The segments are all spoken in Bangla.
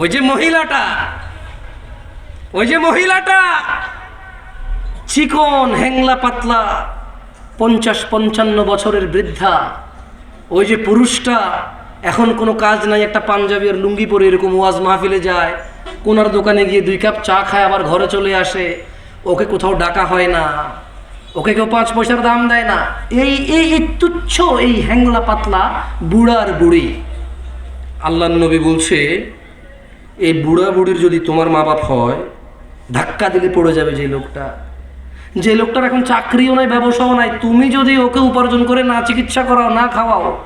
ওই যে মহিলাটা, ওই যে মহিলাটা, চিকন হ্যাংলা পাতলা, পঞ্চাশ পঞ্চান্ন বছরের বৃদ্ধা, ওই যে পুরুষটা, এখন কোনো কাজ নাই, একটা পাঞ্জাবি আর লুঙ্গি পরে এরকম ওয়াজ মাহফিলে যায়, কোনার দোকানে গিয়ে দুই কাপ চা খায়, আবার ঘরে চলে আসে, ওকে কোথাও ডাকা হয় না, ওকে কেউ পাঁচ পয়সার দাম দেয় না, এই এই তুচ্ছ, এই হ্যাংলা পাতলা বুড়ার বুড়ি। আল্লাহ নবী বলছে এই বুড়া বুড়ির যদি তোমার মা বাপ হয়, ধাক্কা দিলে পড়ে যাবে যে লোকটা। যে লোকটার এখন চাকরিও নাই, ব্যবসাও নাই, তুমি যদি ওকে উপার্জন করে না চিকিৎসা করাও, না খাওয়াও,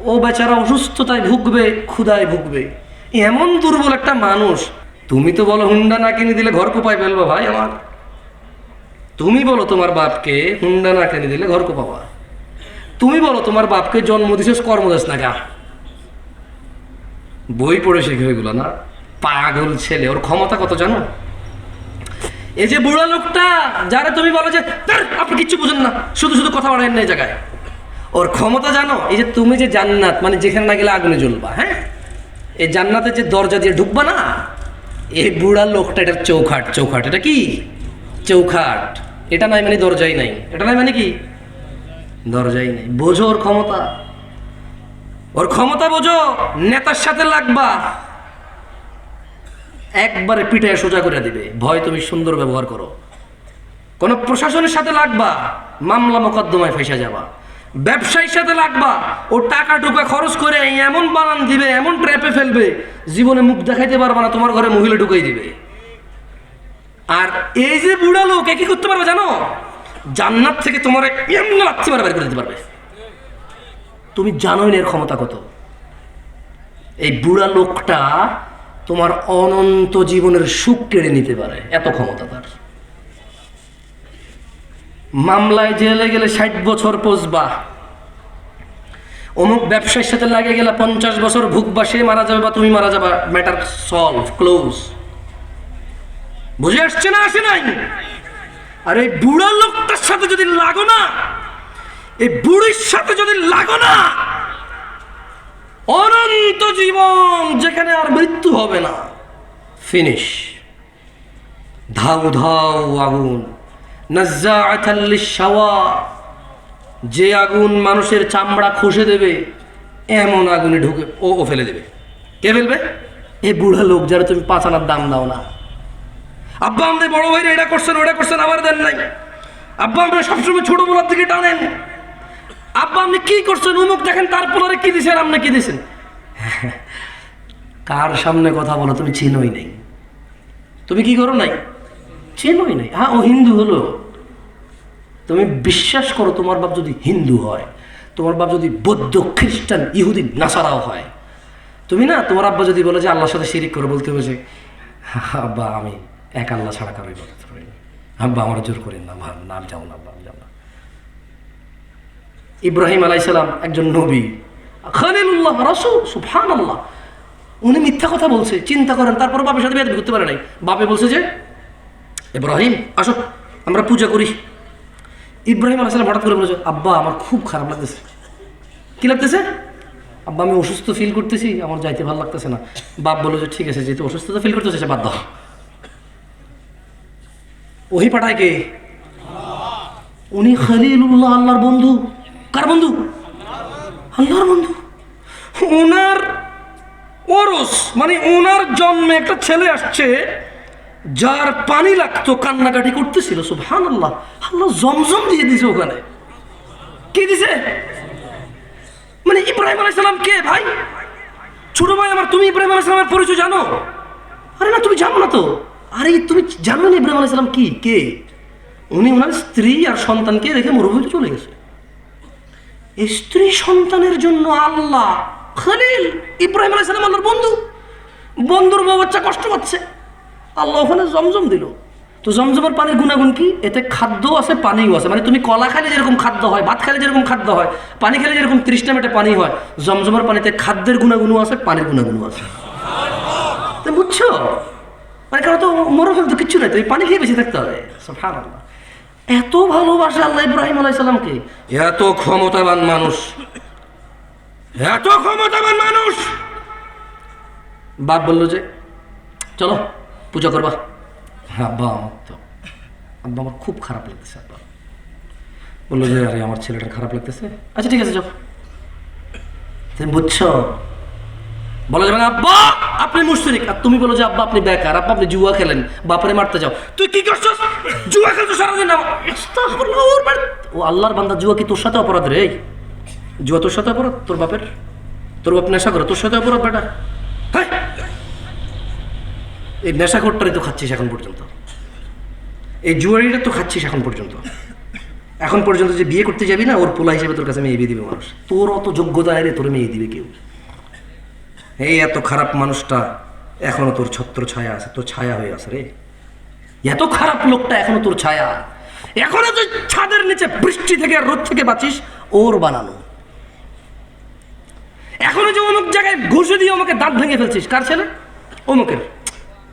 ও বেচারা অসুস্থতায় ভুগবে, ক্ষুধায় ভুগবে। এমন দুর্বল একটা মানুষ। তুমি তো বলো হুন্ডা না কিনে দিলে ঘর কোপায় ফেলব ভাই আমার। তুমি বলো তোমার বাপকে হুন্ডা না কিনে দিলে ঘর কোপাবা। তুমি বলো তোমার বাপকে জন্ম দিছিস কর্ম না গা বই পড়ে শিখে এগুলো না? পাগল ছেলে, ওর ক্ষমতা কত জানো? এই যে বুড়া লোকটা, যারা তুমি বলো যে আপনি কিচ্ছু বুঝেন না, শুধু শুধু কথা বলেন না এই জায়গায়। ওর ক্ষমতা জানো? এই যে তুমি যে জান্নাত মানে যেখানে না গেলে আগুনে জ্বলবা হ্যাঁ? এই জান্নাতের যে দরজা দিয়ে ঢুকবা না, এই বুড়া লোকটা এটা চৌখাট চৌখাট, এটা কি? চৌখাট। এটা নাই মানে দরজাই নাই। এটা নাই মানে কি? দরজাই নাই। বোঝো ওর ক্ষমতা। ওর ক্ষমতা বোঝো, নেতার সাথে লাগবা। একবারে পিঠে সোজা করে দিবে। ভয় তুমি সুন্দর ব্যবহার করো। কোন প্রশাসনের সাথে লাগবা, মামলা মোকদ্দমায় ফেসে যাবা। ব্যবসায়ীর সাথে লাগবা, ও টাকা টুকা খরচ করে এমন বানান দিবে, এমন ট্র্যাপে ফেলবে, জীবনে মুখ দেখাইতে পারবে না, তোমার ঘরে মহিলা ঢুকাই দিবে। আর এই যে বুড়া লোক কি করতে পারবে জানো? জান্নাত থেকে তোমার এমনি লাচ্ছি মারা বের করে দিতে পারবে। তুমি জানোই না এর ক্ষমতা কত? এই বুড়া লোকটা তোমার অনন্ত জীবনের সুখ কেড়ে নিতে পারে, এত ক্ষমতা তার। মামলায় জেলে গেলে ষাট বছর পচবা অমুক ব্যবসায়ীর সাথে লাগে গেলে পঞ্চাশ বছর ভুগবা সে মারা যাবে বা তুমি মারা যাবা ম্যাটার সলভ ক্লোজ বুঝে আসছে না আসে নাই? আর এই বুড়া লোকটার সাথে যদি লাগো না এই বুড়ির সাথে যদি লাগো না, অনন্ত জীবন যেখানে আর মৃত্যু হবে না ফিনিশ ধাউ ধাউ আগুন লিশ-শাওয়া, যে আগুন মানুষের চামড়া খসে দেবে, এমন আগুনে ঢুকে ও ও ফেলে দেবে। কে ফেলবে? এ বুড়া লোক যারা তুমি পাঁচ আনার দাম দাও না। আব্বা আমাদের বড় ভাইরা এটা করছেন, ওটা করছেন, আবার দেন নাই। আব্বা আমরা সবসময় ছোট বলার দিকে টানেন। আব্বা, আপনি কি করছেন? উমুক দেখেন, তারপরে কি দিছেন, আপনি কি দিছেন? কার সামনে কথা বলো, তুমি চিনোই নাই। তুমি কি করো নাই? চেনোই নাই। হ্যাঁ ও হিন্দু হলো। তুমি বিশ্বাস করো, তোমার বাপ যদি হিন্দু হয়, তোমার বাপ যদি বৌদ্ধ, খ্রিস্টান, ইহুদি, নাসারাও হয়, তুমি না, তোমার আব্বা যদি বলে যে আল্লাহর সাথে শিরিক করে, বলতে হবে যে, আব্বা, আমি এক আল্লাহ ছাড়া কারোই বলতে পারি আব্বা, আমার জোর করেন না, ভাব, না, আমি যাব না, আব্বা যাব না। ইব্রাহিম আলাইসালাম একজন নবী। খালিলুল্লাহ রসুল সুফান আল্লাহ উনি মিথ্যা কথা বলছে, চিন্তা করেন, তারপর বাপের সাথে বেদ করতে পারে নাই। বাপে বলছে যে, ইব্রাহিম, আসো, আমরা পূজা করি। ইব্রাহিম আলাইসালাম হঠাৎ করে বলেছে আব্বা, আমার খুব খারাপ লাগতেছে। কি লাগতেছে? আব্বা, আমি অসুস্থ ফিল করতেছি, আমার যাইতে ভালো লাগতেছে না। বাপ বলল যে, ঠিক আছে, যেহেতু অসুস্থতা ফিল করতেছে, সে দাও। ওহি পাঠায় কে? উনি খালিলুল্লাহ আল্লাহর বন্ধু। কার বন্ধু? আল্লাহর বন্ধু। ওনার ওরস মানে ওনার জন্মে একটা ছেলে আসছে, যার পানি লাগতো, কান্নাকাটি করতেছিল সুবহান আল্লাহ আল্লাহ জমজম দিয়ে দিছে ওখানে। কি দিছে? মানে ইব্রাহিম আলাইসালাম কে ভাই? ছোট ভাই আমার, তুমি ইব্রাহিম আলাইসালামের পরিচয় জানো? আরে না, তুমি জানো না তো। আরে, তুমি জানো না ইব্রাহিম আলাইসালাম কি? কে? উনি ওনার স্ত্রী আর সন্তানকে রেখে মরুভূমিতে চলে গেছে। স্ত্রী সন্তানের জন্য আল্লাহ, খলিল ইব্রাহিম আলাইসালাম আল্লাহর বন্ধু। বন্ধুর বাচ্চা কষ্ট পাচ্ছে। আল্লাহ ওখানে জমজম দিল। তো জমজমের পানির গুণাগুণ কি? এতে খাদ্য আছে, পানিও আছে। মানে তুমি কলা খাইলে যেরকম খাদ্য হয়, ভাত খাইলে যেরকম খাদ্য হয়, পানি খেলে যেরকম তৃষ্ণা মেটে পানি হয়, জমজমের পানিতে খাদ্যের গুণাগুণও আছে, পানির গুণাগুণও আছে। বুঝছ? মানে কারণ তো মরুভূমি তো কিচ্ছু নাই, তো এই পানি খেয়ে বেশি থাকতে হবে। সুবহানাল্লাহ। এত ভালোবাসে আল্লাহ ইব্রাহিম আলাইসাল্লামকে এত ক্ষমতাবান মানুষ। এত ক্ষমতাবান মানুষ! বাপ বলল যে চলো পূজা করবা। হ্যাঁ আব্বা আমার তো। আব্বা আমার খুব খারাপ লাগতেছে আব্বা। বলল যে আরে আমার ছেলেটার খারাপ লাগতেছে। আচ্ছা ঠিক আছে যাও। তুমি বুঝছ? বলা যাবে না, আব্বা, আপনি মুশরিক। আর তুমি বলো যে, আব্বা, আপনি বেকার, আব্বা, আপনি জুয়া খেলেন, বাপারে মারতে যাও। তুই কি করছস? জুয়া খেলছো সারাদিন? ও আল্লাহর বান্দা, জুয়া কি তোর সাথে অপরাধ রে? জুয়া তোর সাথে অপরাধ? তোর বাপের? তোর বাপ নেশা করে, তোর সাথে অপরাধ বেটা? এই নেশাখোরটারই তো খাচ্ছিস এখন পর্যন্ত। এই জুয়ারিটা তো খাচ্ছিস এখন পর্যন্ত। এখন পর্যন্ত যে বিয়ে করতে যাবি না, ওর পোলা হিসেবে তোর কাছে মেয়ে বিয়ে দিবে মানুষ। তোর অত যোগ্যতা নেই তোর মেয়ে দিবে কেউ। এই এত খারাপ মানুষটা এখনও তোর ছত্র ছায়া আছে, তোর ছায়া হয়ে আছে রে। এত খারাপ লোকটা এখনও তোর ছায়া। এখনও তুই ছাদের নিচে বৃষ্টি থেকে রোদ থেকে বাঁচিস, ওর বানানো। এখনও যে অমুক জায়গায় ঘুষে দিয়ে আমাকে দাঁত ভেঙে ফেলছিস, কার ছেলে? অমুকের।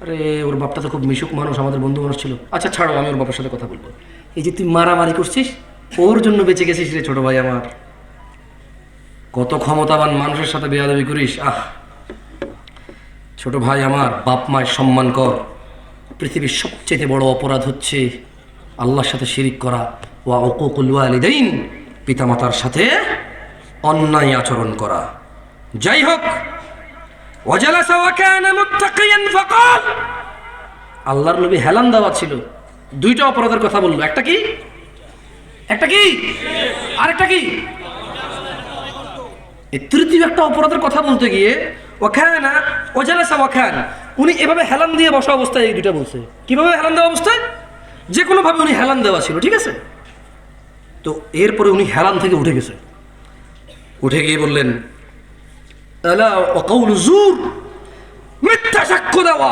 আরে, ওর বাপটা তো খুব মিশুক মানুষ, আমাদের বন্ধু মানুষ ছিল। আচ্ছা ছাড়ো, আমি ওর বাবার সাথে কথা বলব। এই যে তুই মারামারি করছিস, ওর জন্য বেঁচে গেছিস রে ছোট ভাই আমার। কত ক্ষমতাবান মানুষের সাথে বেয়াদবি করিস, আহ। ছোট ভাই আমার, বাপ মায়ের সম্মান কর। পৃথিবীর সবচেয়ে বড় অপরাধ হচ্ছে আল্লাহর সাথে শিরিক করা। ওয়া অকুকুল ওয়ালিদাইন, পিতামাতার সাথে অন্যায় আচরণ করা। যাই হোক আল্লাহর নবী হেলান দেওয়া ছিল। দুইটা অপরাধের কথা বলল। একটা কি? একটা কি? আরেকটা কি? তৃতীয় একটা অপরাধের কথা বলতে গিয়ে ওখানা, ওজালাসা ওখান। উনি এভাবে হেলান দিয়ে বসা অবস্থায় এই দুইটা বলছে। কীভাবে হেলান দেওয়া অবস্থায়? যে কোনোভাবে উনি হেলান দেওয়া ছিল, ঠিক আছে? তো এরপরে উনি হেলান থেকে উঠে গেছে। উঠে গিয়ে বললেন জুর, মিথ্যা সাক্ষ্য দেওয়া।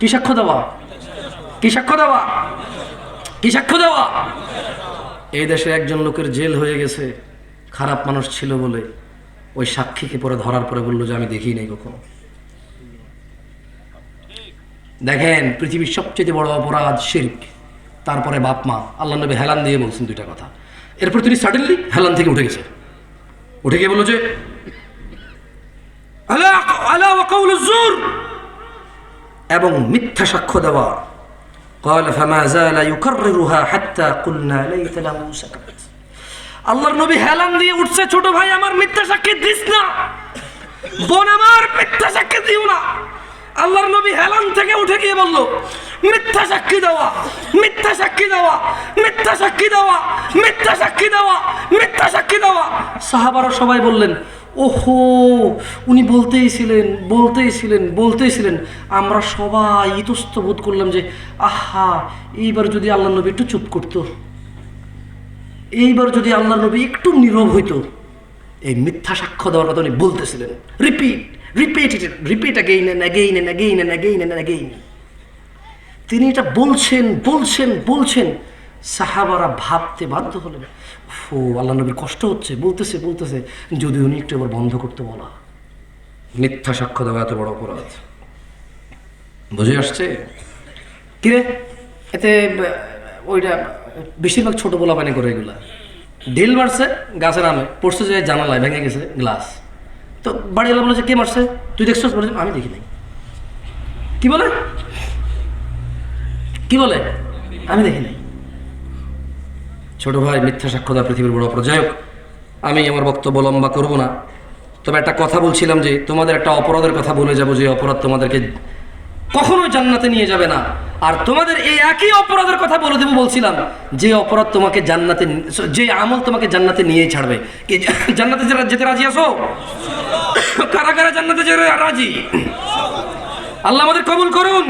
কি সাক্ষ্য দেওয়া? কি সাক্ষ্য দেওয়া? কি সাক্ষ্য দেওয়া? এই দেশে একজন লোকের জেল হয়ে গেছে, খারাপ মানুষ ছিল বলে। ওই সাক্ষীকে পরে ধরার পরে বললো যে আমি দেখি নাই কখনো দেখেন পৃথিবীর সবচেয়ে বড় অপরাধ শির্ক তারপরে বাপ মা আল্লাহ নবী হেলান দিয়ে বলছেন দুইটা কথা এরপর তিনি সাডেনলি হেলান থেকে উঠে গেছে উঠে গিয়ে বললো যে আলা আলা ওয়াকাউল জুর এবং মিথ্যা সাক্ষ্য দেওয়া قال فما زال يكررها حتى قلنا ليت له سكت আল্লাহর নবী হেলান দিয়ে উঠছে, ছোট ভাই, আমার মিথ্যা সাক্ষী দিস না। বোন আমার, মিথ্যা সাক্ষী দিও না। আল্লাহর নবী হেলান থেকে উঠে গিয়ে বলল, মিথ্যা সাক্ষী দেওয়া, মিথ্যা সাক্ষী দেওয়া, মিথ্যা সাক্ষী দেওয়া, মিথ্যা সাক্ষী দেওয়া, মিথ্যা সাক্ষী দেওয়া। সাহাবারা সবাই বললেন, ওহো, উনি বলতেই ছিলেন বলতেই ছিলেন বলতেই ছিলেন। আমরা সবাই ইতস্ত বোধ করলাম যে, আহা, এইবার যদি আল্লাহ নবী একটু চুপ করতো। এইবার যদি আল্লাহ নবী একটু নীরব হইতো, এই মিথ্যা সাক্ষ্য দেওয়ার কথা উনি বলতেছিলেন। Repeat repeat repeat again and again and again and again and again তিনি এটা বলছেন বলছেন বলছেন। সাহাবারা ভাবতে বাধ্য হলেন। ও আল্লাহ নবীর কষ্ট হচ্ছে। বলতেছে বলতেছে। যদি উনি একটু এবার বন্ধ করতে বলা। মিথ্যা সাক্ষ্য দেওয়া এত বড় অপরাধ। বুঝে আসছে? কিরে এতে ওইটা বেশিরভাগ ছোট বলা পানি করে এগুলা। ঢিল মারছে গাছের নামে, পড়ছে যে জানালায়, ভেঙে গেছে গ্লাস তো বাড়িওয়ালা বলেছে কে মারছে? তুই দেখছিস? বলেছে আমি দেখি নাই। কি বলে? কি বলে? আমি দেখি নাই। ছোট ভাই মিথ্যা সাক্ষ্য দেওয়া পৃথিবীর বড় অপরাধ। যাই আমি আমার বক্তব্য লম্বা করব না। তবে একটা কথা বলছিলাম যে, তোমাদের একটা অপরাধের কথা বলে যাব যে, অপরাধ তোমাদেরকে কখনোই জান্নাতে নিয়ে যাবে না। আর তোমাদের এই একই অপরাধের কথা বলে দেবো বলছিলাম, যে অপরাধ তোমাকে জান্নাতে যে আমল তোমাকে জান্নাতে নিয়ে ছাড়বে। জান্নাতে যেতে রাজি আসো কারা কারা জান্নাতে যেতে রাজি? আল্লাহ আমাদের কবুল করুন।